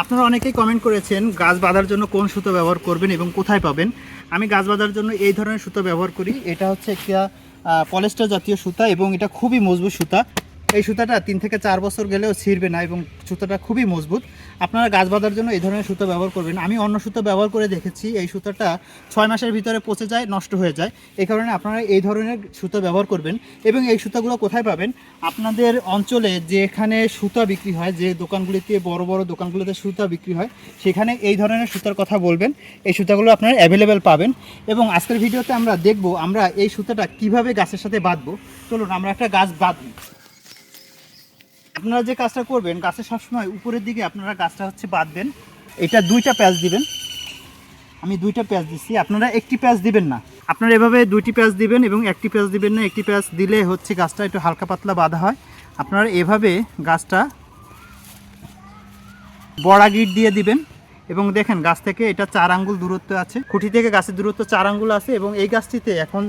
আপনারা অনেকেই কমেন্ট করেছেন গাছ বাঁধার জন্য কোন সুতো ব্যবহার করবেন এবং কোথায় পাবেন। আমি গাছ বাঁধার জন্য এই ধরনের সুতো ব্যবহার করি। এটা হচ্ছে একটা পলেস্টার জাতীয় সুতা এবং এটা খুবই মজবুত সুতা। এই সুতাটা তিন থেকে চার বছর গেলেও ছিঁড়বে না এবং সুতাটা খুবই মজবুত। আপনারা গাছ বাঁধার জন্য এই ধরনের সুতো ব্যবহার করবেন। আমি অন্য সুতো ব্যবহার করে দেখেছি, এই সুতাটা ছয় মাসের ভিতরে পচে যায়, নষ্ট হয়ে যায়। এই কারণে আপনারা এই ধরনের সুতো ব্যবহার করবেন এবং এই সুতাগুলো কোথায় পাবেন? আপনাদের অঞ্চলে যেখানে সুতা বিক্রি হয়, যে দোকানগুলিতে, বড় বড় দোকানগুলোতে সুতা বিক্রি হয়, সেখানে এই ধরনের সুতার কথা বলবেন। এই সুতাগুলো আপনারা অ্যাভেলেবেল পাবেন। এবং আজকের ভিডিওতে আমরা দেখব আমরা এই সুতাটা কীভাবে গাছের সাথে বাঁধবো। চলুন, আমরা একটা গাছ বাঁধবো আপনারা যে কাজটা করবেন, গাছের সবসময় উপরের দিকে আপনারা গাছটা হচ্ছে বাঁধবেন। এটা দুইটা প্যাচ দিবেন। আমি দুইটা প্যাচ দিচ্ছি আপনারা একটি প্যাচ দিবেন না। আপনারা এভাবে দুইটি প্যাচ দিবেন এবং একটি প্যাচ দিবেন না। একটি প্যাচ দিলে হচ্ছে গাছটা একটু হালকা পাতলা বাঁধা হয়। আপনারা এভাবে গাছটা বড়া গিট দিয়ে দিবেন। এবং দেখেন, গাছ থেকে এটা চার আঙ্গুল দূরত্ব আছে। খুঁটি থেকে গাছের দূরত্ব চার আঙ্গুল আছে এবং এই গাছটিতে এখন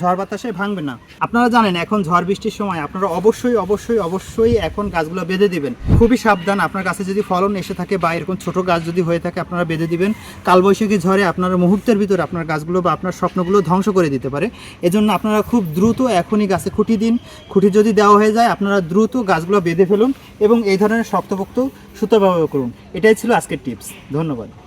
ঝড় বাতাসে ভাঙবে না। আপনারা জানেন, এখন ঝড় বৃষ্টির সময় আপনারা অবশ্যই অবশ্যই অবশ্যই এখন গাছগুলো বেঁধে দিবেন। খুবই সাবধান, আপনার কাছে যদি ফলন এসে থাকে বা এরকম ছোট গাছ যদি হয়ে থাকে, আপনারা বেঁধে দিবেন। কালবৈশাখী ঝড়ে আপনার মুহূর্তের ভিতরে আপনার গাছগুলো বা আপনার স্বপ্নগুলো ধ্বংস করে দিতে পারে। এজন্য আপনারা খুব দ্রুত এখনই গাছে খুঁটি দিন। খুঁটি যদি দেওয়া হয়ে যায়, আপনারা দ্রুত গাছগুলো বেঁধে ফেলুন এবং এই ধরনের শক্তপোক্ত সুতো ব্যবহার করুন। এটাই ছিল আজকের টিপস। ধন্যবাদ।